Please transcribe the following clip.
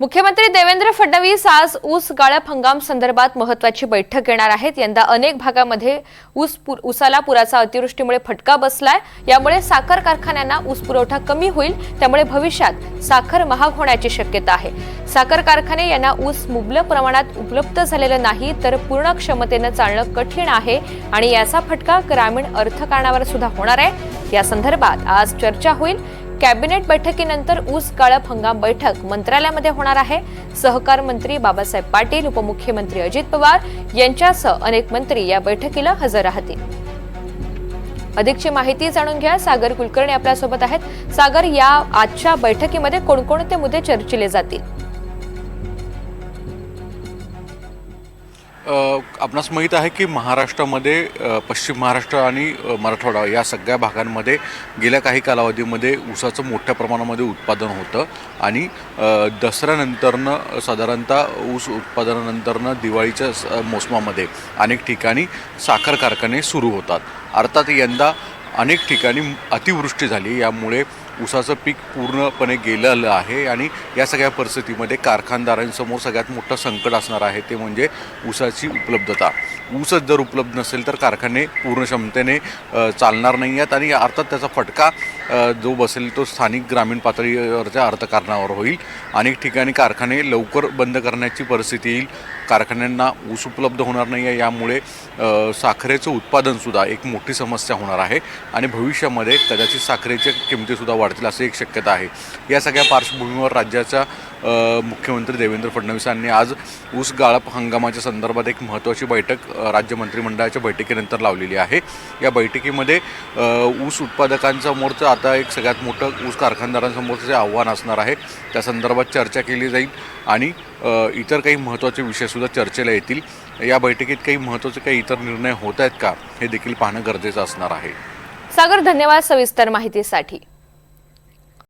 मुख्यमंत्री देवेंद्र फडणवीस आज ऊस गाळप हंगाम संदर्भात महत्वाची बैठक घेणार आहेत. यंदा अनेक भागामध्ये ऊस पुर- ऊसाला पुराचा अतिवृष्टीमुळे फटका बसलाय. यामुळे साखर कारखान्यांना ऊस पुरवठा कमी होईल. त्यामुळे भविष्यात साखर महाग होण्याची शक्यता आहे. साखर कारखाने यांना ऊस मुबलक प्रमाणात उपलब्ध झालेलं नाही तर पूर्ण क्षमतेनं चालणं कठीण आहे आणि याचा फटका ग्रामीण अर्थकारणावर सुद्धा होणार आहे. या संदर्भात आज चर्चा होईल. कॅबिनेट बैठकीनंतर ऊस गाळप हंगाम बैठक मंत्रालयामध्ये होणार आहे. सहकार मंत्री बाबासाहेब पाटील उपमुख्यमंत्री अजित पवार यांच्यासह अनेक मंत्री या बैठकीला हजर राहतील. अधिकची माहिती जाणून घ्या. सागर कुलकर्णी आपल्यासोबत आहेत. सागर या आजच्या बैठकीमध्ये कोणकोणते मुद्दे चर्चिले जातील? आपणास माहीत आहे की महाराष्ट्रामध्ये पश्चिम महाराष्ट्र आणि मराठवाडा या सगळ्या भागांमध्ये गेल्या काही कालावधीमध्ये ऊसाचं मोठ्या प्रमाणामध्ये उत्पादन होतं आणि दसऱ्यानंतरनं साधारणतः ऊस उत्पादनानंतरनं दिवाळीच्या स- मोसमामध्ये अनेक ठिकाणी साखर कारखाने सुरू होतात. अर्थात यंदा अनेक ठिकाणी अतिवृष्टी झाली. यामुळे ऊसाचं पीक पूर्णपणे गेलेलं आहे आणि या सगळ्या परिस्थितीमध्ये कारखानदारांसमोर सगळ्यात मोठं संकट असणार आहे ते म्हणजे ऊसाची उपलब्धता. ऊसच जर उपलब्ध नसेल तर कारखाने पूर्ण क्षमतेने चालणार नाही आहेत आणि अर्थात त्याचा फटका जो बसेल तो स्थानिक ग्रामीण पातळीवरच्या अर्थकारणावर होईल. अनेक ठिकाणी कारखाने लवकर बंद करण्याची परिस्थिती येईल. कारखान्यांना ऊस उपलब्ध होणार नाही आहे यामुळे साखरेचं उत्पादनसुद्धा एक मोठी समस्या होणार आहे आणि भविष्यामध्ये कदाचित साखरेच्या किमतीसुद्धा वाढतील अशी एक शक्यता आहे. या सगळ्या पार्श्वभूमीवर राज्याच्या मुख्यमंत्री देवेंद्र फडणवीस यांनी आज ऊस गाळप हंगामाच्या संदर्भात एक महत्त्वाची बैठक राज्य मंत्रिमंडळाच्या बैठकीनंतर लावलेली आहे. या बैठकीमध्ये ऊस उत्पादकांसमोरचं आता एक सगळ्यात मोठं ऊस कारखानदारांसमोरचं जे आव्हान असणार आहे त्या संदर्भात चर्चा केली जाईल आणि इतर काही महत्त्वाचे विषयसुद्धा चर्चेला येतील. या बैठकीत काही महत्त्वाचे काही इतर निर्णय होत आहेत का हे देखील पाहणं गरजेचं असणार आहे. सागर धन्यवाद सविस्तर माहितीसाठी.